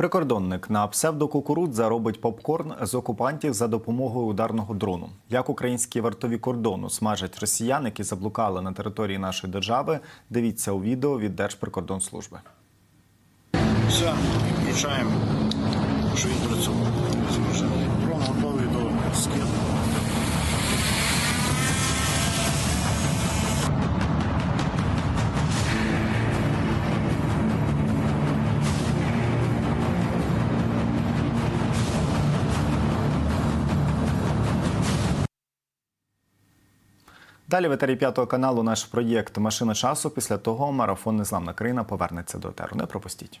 Прикордонник на псевдокукурудза робить попкорн з окупантів за допомогою ударного дрону. Як українські вартові кордону смажать росіян, які заблукали на території нашої держави, дивіться у відео від Держприкордонслужби. Все, включаємо, що він працював. Дрон готовий до скиду. Далі в етері п'ятого каналу наш проєкт Машина часу. Після того марафон Незламна країна повернеться до етеру. Не пропустіть.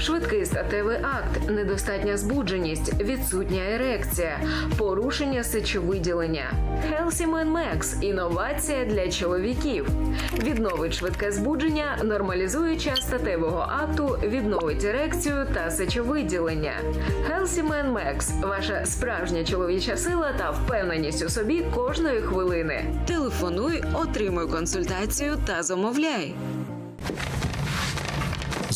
Швидкий статевий акт, недостатня збудженість, відсутня ерекція, порушення сечовиділення. Хелсімен Мекс інновація для чоловіків. Відновить швидке збудження, нормалізує час статевого акту, відновить ерекцію та сечовиділення. Хелсімен Мекс ваша справжня чоловіча сила та впевненість у собі кожної хвилини. Телефонуй, отримуй консультацію та замовляй.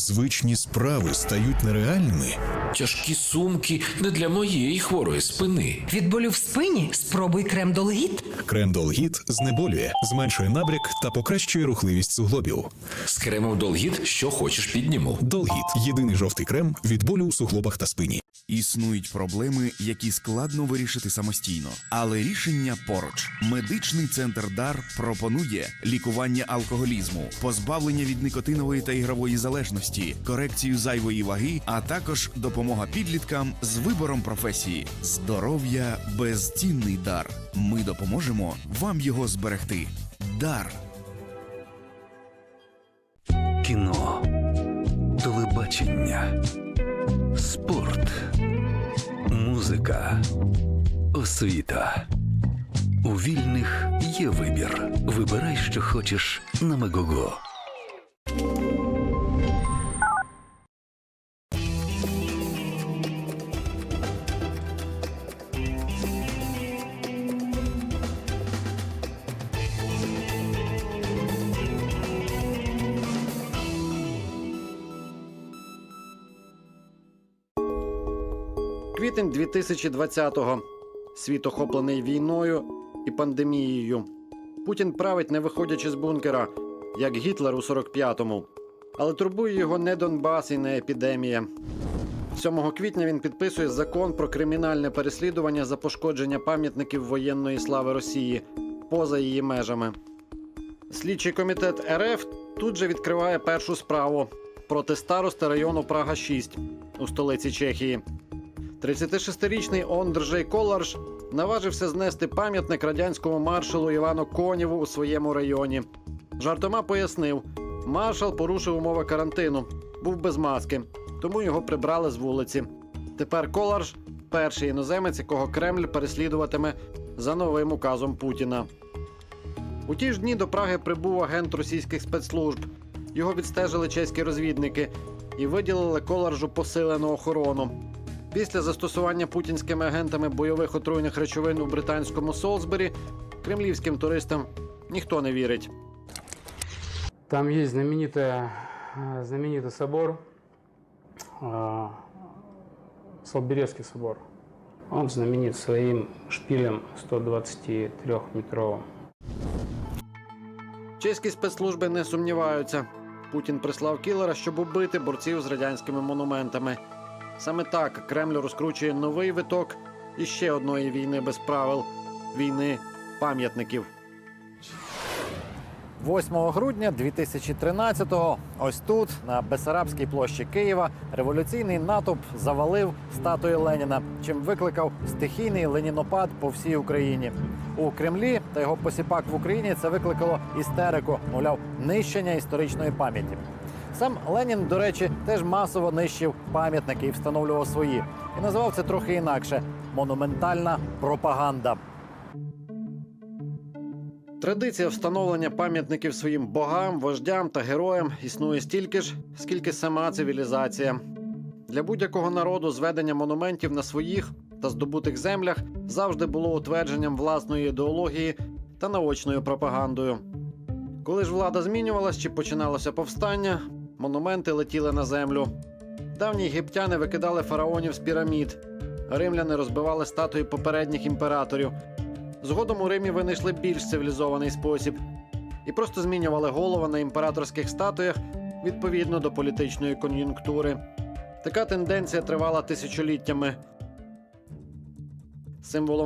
Звичні справи стають нереальними. Тяжкі сумки не для моєї хворої спини. Від болю в спині спробуй крем Долгіт. Крем-Долгіт знеболює, зменшує набряк та покращує рухливість суглобів. З кремом Долгіт що хочеш підніму. Долгіт єдиний жовтий крем від болю у суглобах та спині. Існують проблеми, які складно вирішити самостійно, але рішення поруч. Медичний центр Дар пропонує лікування алкоголізму, позбавлення від никотинової та ігрової залежності, корекцію зайвої ваги, а також допомога підліткам з вибором професії. Здоров'я безцінний дар. Ми допоможемо вам його зберегти. Дар. Кіно, телебачення, спорт, музика, освіта. У вільних є вибір. Вибирай, що хочеш на Мегого. Квітень 2020-го. Світ охоплений війною і пандемією. Путін править, не виходячи з бункера, як Гітлер у 45-му. Але турбує його не Донбас і не епідемія. 7 квітня він підписує закон про кримінальне переслідування за пошкодження пам'ятників воєнної слави Росії поза її межами. Слідчий комітет РФ тут же відкриває першу справу проти старости району Прага 6 у столиці Чехії. 36-річний Ондржей Коларш наважився знести пам'ятник радянському маршалу Івану Конєву у своєму районі. Жартома пояснив, маршал порушив умови карантину, був без маски, тому його прибрали з вулиці. Тепер Коларш перший іноземець, якого Кремль переслідуватиме за новим указом Путіна. У ті ж дні до Праги прибув агент російських спецслужб. Його відстежили чеські розвідники і виділили Коларжу посилену охорону. Після застосування путінськими агентами бойових отруйних речовин у британському Солсбері кремлівським туристам ніхто не вірить. Там есть знаменитая, э, знаменитый собор, э, Солберецкий собор. Он знаменит своим шпилем 123-метровым. Чеські спецслужби не сумніваються. Путін прислав кілера, щоб убити борців з радянськими монументами. Саме так Кремль розкручує новий виток іще одної війни без правил війни пам'ятників. 8 грудня 2013-го ось тут, на Бесарабській площі Києва, революційний натовп завалив статую Леніна, чим викликав стихійний ленінопад по всій Україні. У Кремлі та його посіпак в Україні це викликало істерику, мовляв, нищення історичної пам'яті. Сам Ленін, до речі, теж масово нищив пам'ятники і встановлював свої. І називав це трохи інакше монументальна пропаганда. Традиція встановлення пам'ятників своїм богам, вождям та героям існує стільки ж, скільки сама цивілізація. Для будь-якого народу зведення монументів на своїх та здобутих землях завжди було утвердженням власної ідеології та наочною пропагандою. Коли ж влада змінювалась чи починалося повстання, монументи летіли на землю. Давні єгиптяни викидали фараонів з пірамід, римляни розбивали статуї попередніх імператорів. Згодом у Римі винайшли більш цивілізований спосіб і просто змінювали голови на імператорських статуях відповідно до політичної кон'юнктури. Така тенденція тривала тисячоліттями. Символом